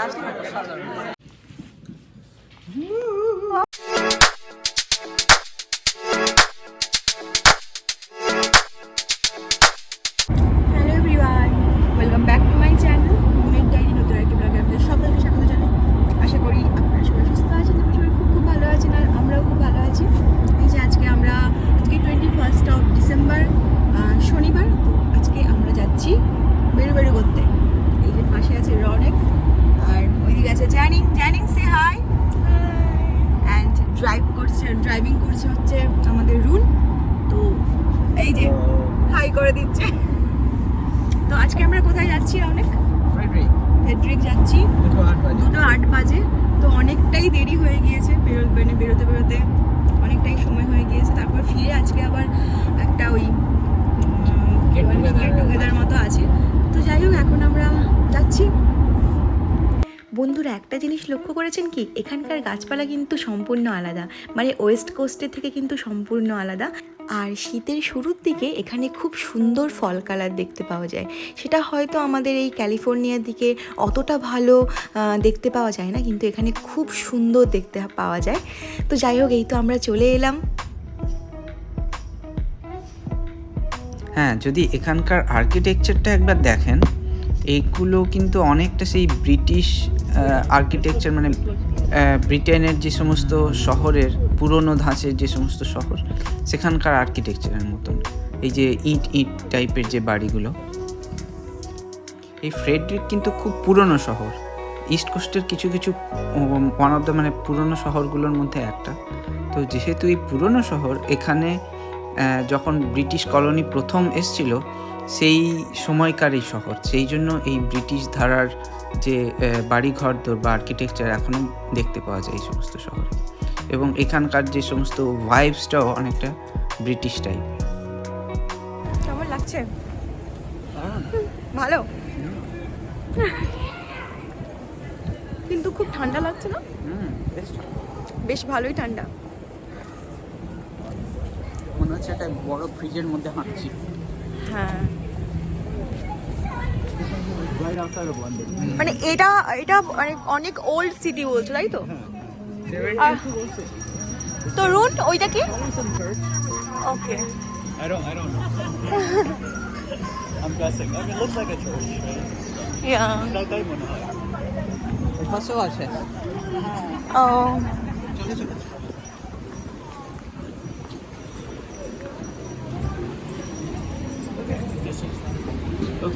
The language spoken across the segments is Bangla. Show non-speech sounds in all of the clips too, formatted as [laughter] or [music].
জাস্ট যাচ্ছি বন্ধুরা, একটা জিনিস লক্ষ্য করেছেন কি? এখানকার গাছপালা কিন্তু সম্পূর্ণ আলাদা। মানে ওয়েস্ট কোস্টের থেকে কিন্তু সম্পূর্ণ আলাদা। আর শীতের শুরুর দিকে এখানে খুব সুন্দর ফল কালার দেখতে পাওয়া যায়। সেটা হয়তো আমাদের এই ক্যালিফোর্নিয়ার দিকে অতটা ভালো দেখতে পাওয়া যায় না, কিন্তু এখানে খুব সুন্দর দেখতে পাওয়া যায়। তো যাই হোক, এই তো আমরা চলে এলাম। হ্যাঁ যদি এখানকার আর্কিটেকচারটা একবার দেখেন এইগুলো কিন্তু অনেকটা সেই ব্রিটিশ আর্কিটেকচার মানে ব্রিটেনের যে সমস্ত শহরের, পুরনো ধাঁচের যে সমস্ত শহর, সেখানকার আর্কিটেকচারের মতন। এই যে ইট ইট টাইপের যে বাড়িগুলো। এই ফ্রেডরিক কিন্তু খুব পুরনো শহর। ইস্ট কোস্টের কিছু কিছু ওয়ান অফ দ্য মানে পুরনো শহরগুলোর মধ্যে একটা। তো যেহেতু এই পুরনো শহর, এখানে যখন ব্রিটিশ কলোনি প্রথম এসছিল সেই সময়কার এই শহর। সেই জন্য এই ব্রিটিশ ধারার যে বাড়িঘর দর বা আর্কিটেকচার এখনও দেখতে পাওয়া যায় এই সমস্ত শহরে। এবং এখানকার যে সমস্ত ভাইবসটাও অনেকটা ব্রিটিশ টাইপ কেমন লাগছে? ভালো? [laughs] কিন্তু খুব ঠান্ডা লাগছে না? বেশ ভালোই ঠান্ডা। মনে হচ্ছে একটা বড় ফ্রিজের মধ্যে হাঁটছি। হ্যাঁ। মানে এটা এটা অনেক অনেক ওল্ড সিটি বলছো তাই তো? তো রুট ওইটা কি? ওকে I don't, I don't know. I'm guessing. I mean, it looks like a church. Right? ইয়া তাই মনে হয় পাশেও আছে। ও।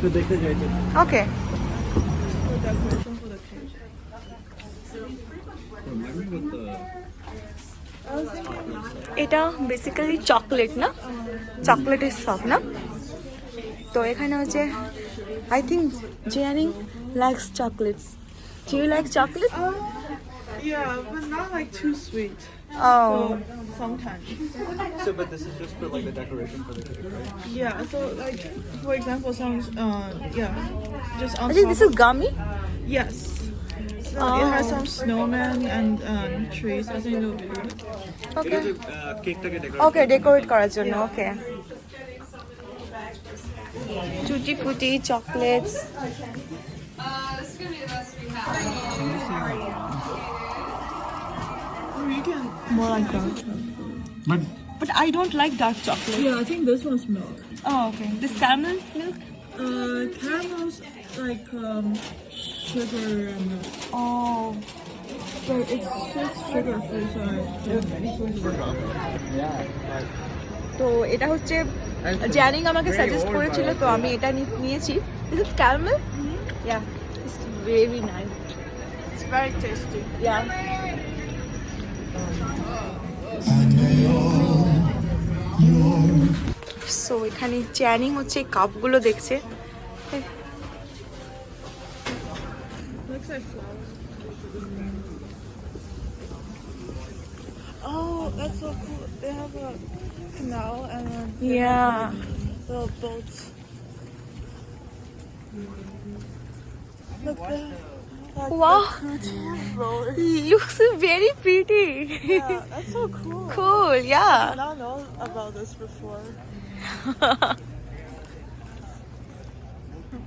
ওকে দেখতে যাইতে ওকে। এটা বেসিক্যালি চকলেট না? চকলেটের শপ না? তো এখানে হচ্ছে I think জেয়ারিং likes chocolates do you like chocolate Yeah, but not like too sweet. O Sometimes. So, but this is just for like the decoration for the cake, right? Yeah, so like for example, some uh yeah, just on I think top this is of- gummy yes. So it has some snowman and um, trees. I think it will be good. ওকে কেকটাকে ওকে ডেকোরেট করার জন্য ওকে টুটি ফুটি chocolates You Can more like dark. chocolate. But But I don't like dark chocolate. Yeah, I think this one's milk. Oh, okay. This caramel milk? Uh, caramel's like um, sugar and milk. Oh. But it's just sugar free, so তো এটা হচ্ছে জ্যানিং আমাকে সাজেস্ট করেছিল তো আমি এটা নিয়েছি this is caramel yeah it's very nice it's very tasty. Yeah so এখানে চ্যানিং হচ্ছে কাপগুলো দেখছে Looks like flowers. Oh, that's so cool. They have a canal and then yeah the boats. Look there. Roller. looks very pretty. Yeah, that's so cool. [laughs] cool yeah. I don't know about this before. [laughs]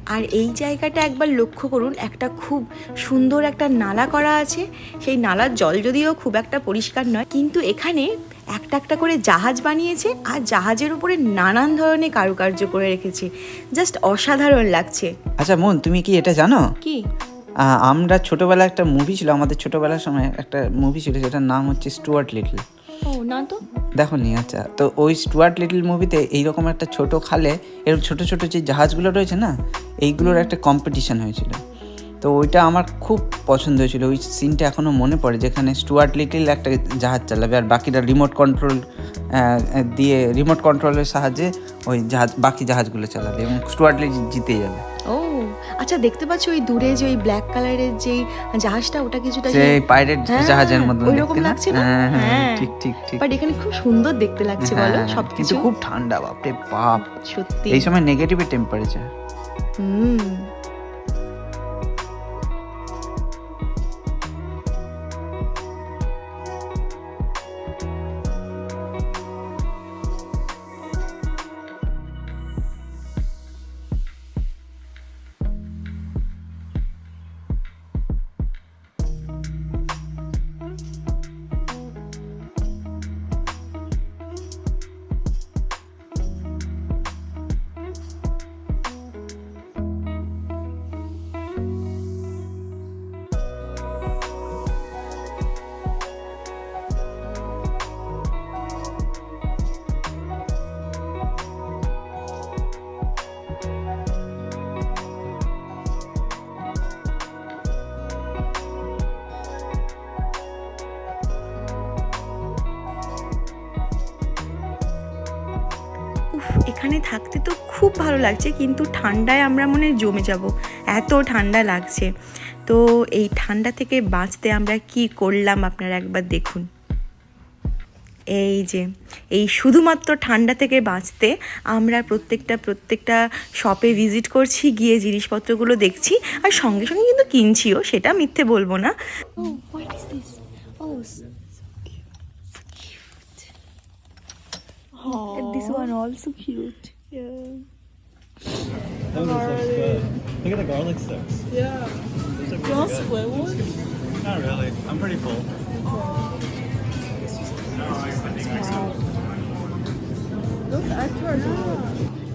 আর এই জায়গাটা একবার লক্ষ্য করুন একটা খুব সুন্দর একটা নালা করা আছে। সেই নালার জল যদিও খুব একটা পরিষ্কার নয় কিন্তু এখানে একটা একটা করে জাহাজ বানিয়েছে আর জাহাজের উপরে নানান ধরনের কারুকার্য করে রেখেছে। জাস্ট অসাধারণ লাগছে। আচ্ছা মন তুমি কি এটা জানো? কি? আমরা ছোটবেলায় একটা মুভি ছিল আমাদের ছোটবেলার সময় একটা মুভি ছিল যেটার নাম হচ্ছে স্টুয়ার্ট লিটল না তো? দেখো নি আচ্ছা তো ওই স্টুয়ার্ট লিটল মুভিতে এইরকম একটা ছোট খালে এরকম ছোট ছোট যে জাহাজগুলো রয়েছে না এইগুলোর একটা কম্পিটিশন হয়েছিল। তো ওইটা আমার খুব পছন্দ হয়েছিল ওই সিনটা এখনও মনে পড়ে যেখানে স্টুয়ার্ট লিটল একটা জাহাজ চালাবে আর বাকিটা রিমোট কন্ট্রোল দিয়ে রিমোট কন্ট্রোলের সাহায্যে ওই জাহাজ বাকি জাহাজগুলো চালাবে এবং স্টুয়ার্ডলি জিতে যাবে। ও আচ্ছা দেখতে পাচ্ছ ওই দূরে যে ওই ব্ল্যাক কালারের যে জাহাজটা ওটা কিছুটা যে পাইরেট হ্যাঁ, জাহাজের মতো ওইরকম দেখতে লাগছে না? হ্যাঁ হ্যাঁ হ্যাঁ। ঠিক ঠিক ঠিক। বাট এখানে খুব সুন্দর দেখতে লাগছে বলো সবকিছু? কিন্তু খুব ঠান্ডা বাপরে বাপ। সত্যি। এই সময় নেগেটিভ টেম্পারেচার হুম। এখানে থাকতে তো খুব ভালো লাগছে, কিন্তু ঠান্ডায় আমরা মনে জমে যাব। এত ঠান্ডা লাগছে। তো এই ঠান্ডা থেকে বাঁচতে আমরা কি করলাম আপনারা একবার দেখুন। এই যে, এই শুধুমাত্র ঠান্ডা থেকে বাঁচতে আমরা প্রত্যেকটা প্রত্যেকটা শপে ভিজিট করছি, গিয়ে জিনিসপত্রগুলো দেখছি, আর সঙ্গে সঙ্গে কিন্তু কিনছিও, সেটা মিথ্যে বলব না। And this one also cute. Yeah. Look at the garlic sticks. Yeah. You want to split one? Not really. I'm pretty full. Those extras.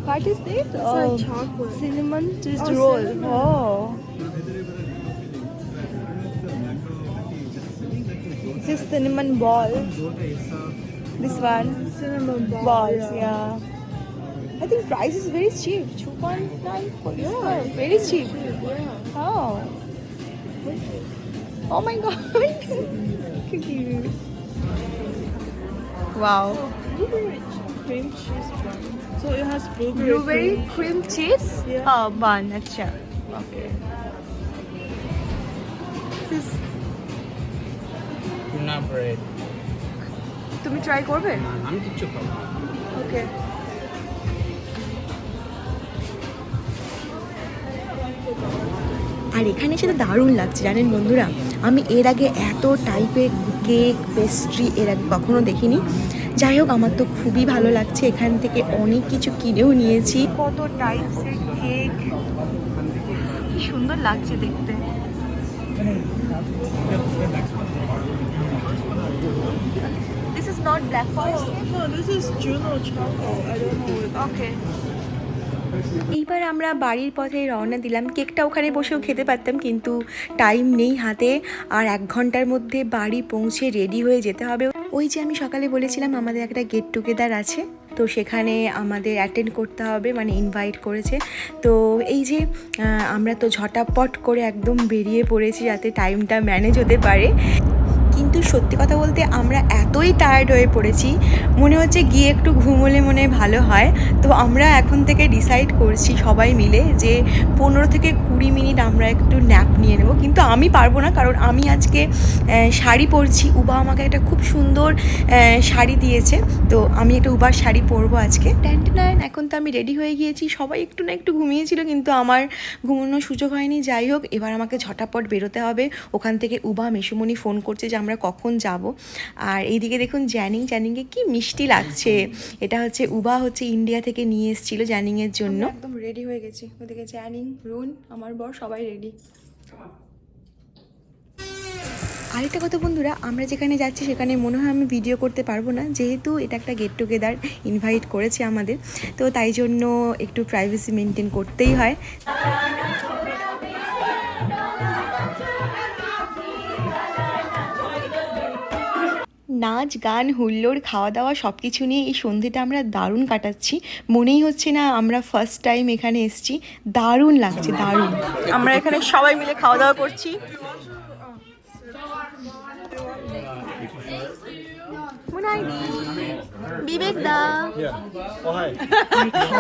What is this? It's like um, chocolate. cinnamon twist Oh, roll. cinnamon. Oh. This is cinnamon ball. This one cinnamon balls. balls yeah. yeah. I think price is very cheap. 2.9 yeah, very cheap. Yeah. Oh. Oh my god. [laughs] Cute. Wow. Oh, blueberry cream cheese bun. So it has blueberry, blueberry cream, cheese yeah. oh, bun. Acha. Okay. This. not bread. তুমি ট্রাই করবে? আমি কিচ্ছু খাব ওকে। আর এখানে সেটা দারুণ লাগছে জানেন বন্ধুরা? আমি এর আগে এত টাইপের কেক পেস্ট্রি এর আগে কখনো দেখিনি। যাই হোক আমার তো খুবই ভালো লাগছে। এখান থেকে অনেক কিছু কিনেও নিয়েছি। কত টাইপসের কেক কি সুন্দর লাগছে দেখতে। Is not black forest No, this is Juno Choco. I don't know. What okay এইবার আমরা বাড়ির পথে রওনা দিলাম। কেকটা ওখানে বসেও খেতে পারতাম কিন্তু টাইম নেই হাতে। আর এক ঘণ্টার মধ্যে বাড়ি পৌঁছে রেডি হয়ে যেতে হবে। ওই যে আমি সকালে বলেছিলাম আমাদের একটা গেট টুগেদার আছে। তো সেখানে আমাদের অ্যাটেন্ড করতে হবে মানে ইনভাইট করেছে। তো এই যে আমরা তো ঝটাপট করে একদম বেরিয়ে পড়েছি যাতে টাইমটা ম্যানেজ হতে পারে। কিন্তু সত্যি কথা বলতে আমরা এতই টায়ার্ড হয়ে পড়েছি, মনে হচ্ছে গিয়ে একটু ঘুমোলে মনে ভালো হয়। তো আমরা এখন থেকে ডিসাইড করছি সবাই মিলে যে পনেরো থেকে কুড়ি মিনিট আমরা একটু ন্যাপ নিয়ে নেব। কিন্তু আমি পারব না, কারণ আমি আজকে শাড়ি পরছি। উবা আমাকে একটা খুব সুন্দর শাড়ি দিয়েছে। তো আমি একটা উবার শাড়ি পরবো আজকে। টেন্ট নাইন এখন তো আমি রেডি হয়ে গিয়েছি। সবাই একটু না একটু ঘুমিয়েছিল, কিন্তু আমার ঘুমানোর সুযোগ হয়নি। যাই হোক, এবার আমাকে ঝটাপট বেরোতে হবে। ওখান থেকে উবা মেসুমণি ফোন করছে যে আমরা আমরা কখন যাব। আর এইদিকে দেখুন জ্যানিং জ্যানিংকে কি মিষ্টি লাগছে। [laughs] এটা হচ্ছে উবা হচ্ছে ইন্ডিয়া থেকে নিয়ে এসেছিল জ্যানিংয়ের জন্য। একদম রেডি হয়ে গেছি। ওদিকে জ্যানিং রুন আমার বর সবাই রেডি আরেকটা কথা বন্ধুরা আমরা যেখানে যাচ্ছি সেখানে মনে হয় আমি ভিডিও করতে পারব না। যেহেতু এটা একটা গেট টুগেদার ইনভাইট করেছে আমাদের। তো তাই জন্য একটু প্রাইভেসি মেনটেন করতেই হয়। নাচ, গান, হুল্লোড় খাওয়া দাওয়া সব কিছু নিয়ে এই সন্ধেটা আমরা দারুণ কাটাচ্ছি। মনেই হচ্ছে না আমরা ফার্স্ট টাইম এখানে এসছি। দারুণ লাগছে, দারুণ। আমরা এখানে সবাই মিলে খাওয়া দাওয়া করছি। বিবেক দা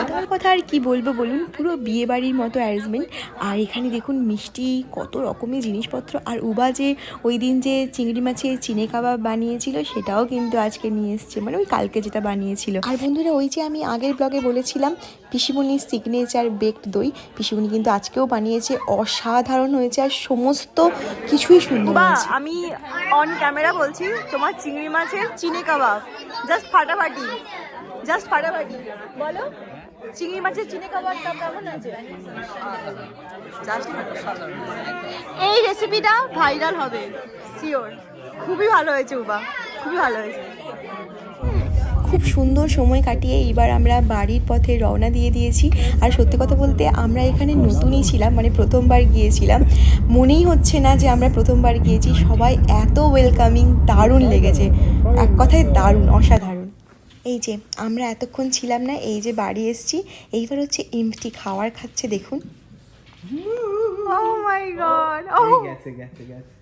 দাওয়ার কথা আর কি বলব বলুন পুরো বিয়ে বাড়ির মতো অ্যারেঞ্জমেন্ট আর এখানে দেখুন মিষ্টি কত রকমের জিনিসপত্র। আর উবা যে ওই দিন যে চিংড়ি মাছের চিনে কাবাব বানিয়েছিল সেটাও কিন্তু আজকে নিয়ে এসছে। মানে ওই কালকে যেটা বানিয়েছিল। আর বন্ধুরা ওই যে আমি আগের ব্লগে বলেছিলাম পিসিমণির সিগনেচার বেকড দই। পিসিমণি কিন্তু আজকেও বানিয়েছে অসাধারণ হয়েছে আর সমস্ত কিছুই সুন্দর আমি অন ক্যামেরা বলছি তোমার চিংড়ি মাছের চিনি কাবাব। জাস্ট ফাটাফাটি। জাস্ট ফাটাফাটি। বলো, চিংড়ি মাছের চিনে কাবাবটা কেমন আছে? এই রেসিপিটা ভাইরাল হবে শিওর খুবই ভালো হয়েছে, উবা। খুবই ভালো হয়েছে। খুব সুন্দর সময় কাটিয়ে এবার আমরা বাড়ির পথে রওনা দিয়ে দিয়েছি। আর সত্যি কথা বলতে আমরা এখানে নতুনই ছিলাম মানে প্রথমবার গিয়েছিলাম। মনেই হচ্ছে না যে আমরা প্রথমবার গিয়েছি সবাই এত ওয়েলকামিং দারুণ লেগেছে। এক কথায় দারুণ অসাধারণ। এই যে আমরা এতক্ষণ ছিলাম না এই যে বাড়ি এসছি এইবার হচ্ছে ইমটি খাওয়ার খাচ্ছে দেখুন। ও মাই গড ও গেছে গেছে গেছে।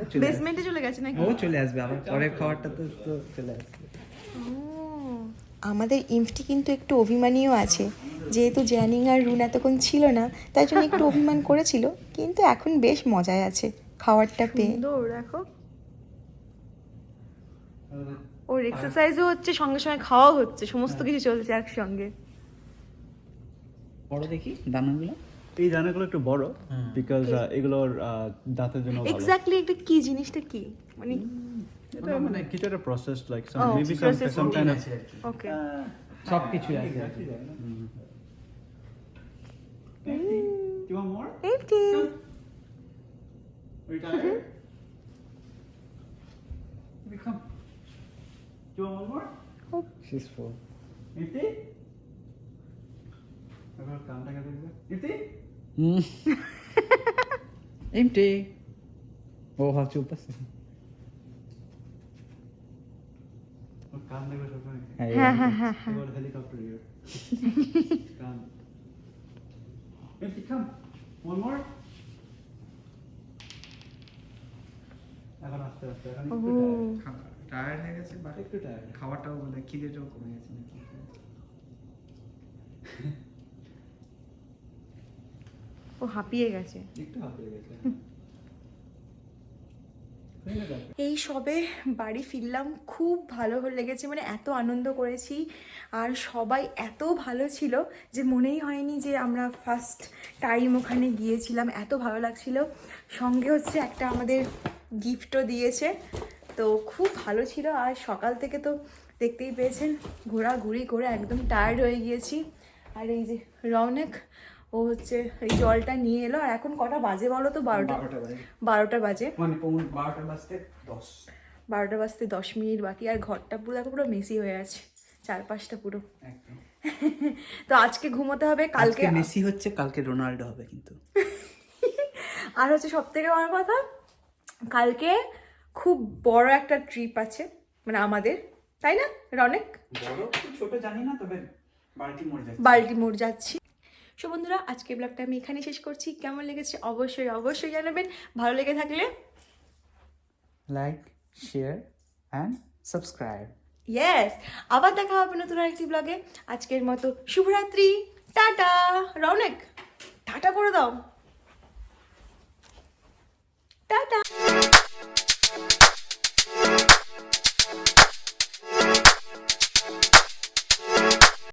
ও চলে বেসমেন্টে চলে গেছে নাকি? ও চলে আসবে আবার পরের খাবারটা তো তো চলে আসবে। আমাদের ইমটি কিন্তু একটু অভিমানীও আছে। যেহেতু জ্যানিং আর রুন এতক্ষণ ছিল না তাই জন্য একটু অভিমান করেছিল কিন্তু এখন বেশ মজায় আছে খাওয়ারটা পেয়ে। দেখো। ওর এক্সারসাইজও হচ্ছে সঙ্গে সঙ্গে খাওয়াও হচ্ছে সমস্ত কিছু চলছে একসঙ্গে। বড় দেখি দানাগুলো? এই দানাগুলো একটু বড় বিকজ এগুলোর দাঁতের জন্য এক্স্যাক্টলি এটা কি? জিনিসটা কি? মানে এটা মানে কিছু একটা process like some Oh, maybe some processed some kind of okay সব কিছু আছে You want more? Eighty Are you tired? Maybe come. You want one more? She's full. Ifti এবার কামটা কাটে দিবে Ifti Hmm. [laughs] [laughs] Empty. Oh, how to pass. ওর হ্যাঁ হ্যাঁ হ্যাঁ [laughs] এখন আস্তে আস্তে। এখন একটু টায়ার্ড হয়ে গেছে একটু টায়ার্ড খাওয়াটাও বলে খিদেটাও কমে গেছে নাকি? ও হাঁপিয়ে গেছে। একটু হাঁপিয়ে গেছে [laughs] এই সবে বাড়ি ফিরলাম, খুব ভালো লেগেছে মানে এত আনন্দ করেছি। আর সবাই এত ভালো ছিল যে মনেই হয়নি যে আমরা ফার্স্ট টাইম ওখানে গিয়েছিলাম, এত ভালো লাগছিল। সঙ্গে হচ্ছে একটা আমাদের গিফটও দিয়েছে, তো খুব ভালো ছিল। আর সকাল থেকে তো দেখতেই পেয়েছেন, ঘোরাঘুরি করে একদম টায়ার্ড হয়ে গিয়েছি। আর এই যে রৌনক ও হচ্ছে এই জলটা নিয়ে এলো আর এখন কটা বাজে বলো তো? বারোটা বারোটা বাজে। বারোটা মানে বাজতে দশ। বারোটা বাজতে দশ মিনিট বাকি আর ঘরটা পুরো দেখো পুরো মেসি হয়ে আছে চারপাশটা পুরো। তো আজকে ঘুমোতে হবে কালকে মেসি হচ্ছে কালকে রোনাল্ডো হবে কিন্তু। আর হচ্ছে সব থেকে বড় কথা কালকে খুব বড় একটা ট্রিপ আছে মানে আমাদের তাই না রনেক? বড় ছোট জানি না তবে বাল্টি মোড় বাল্টিমোর যাচ্ছি। সো বন্ধুরা আজকে ব্লগটা আমি এখানে শেষ করছি। কেমন লেগেছে অবশ্যই অবশ্যই জানাবেন। ভালো লেগে থাকলে like share and subscribe yes আবার দেখা হবে নতুন আরেকটি ব্লগে আজকের মতো শুভরাত্রি। টাটা রনেক টাটা করে দাও। টাটা।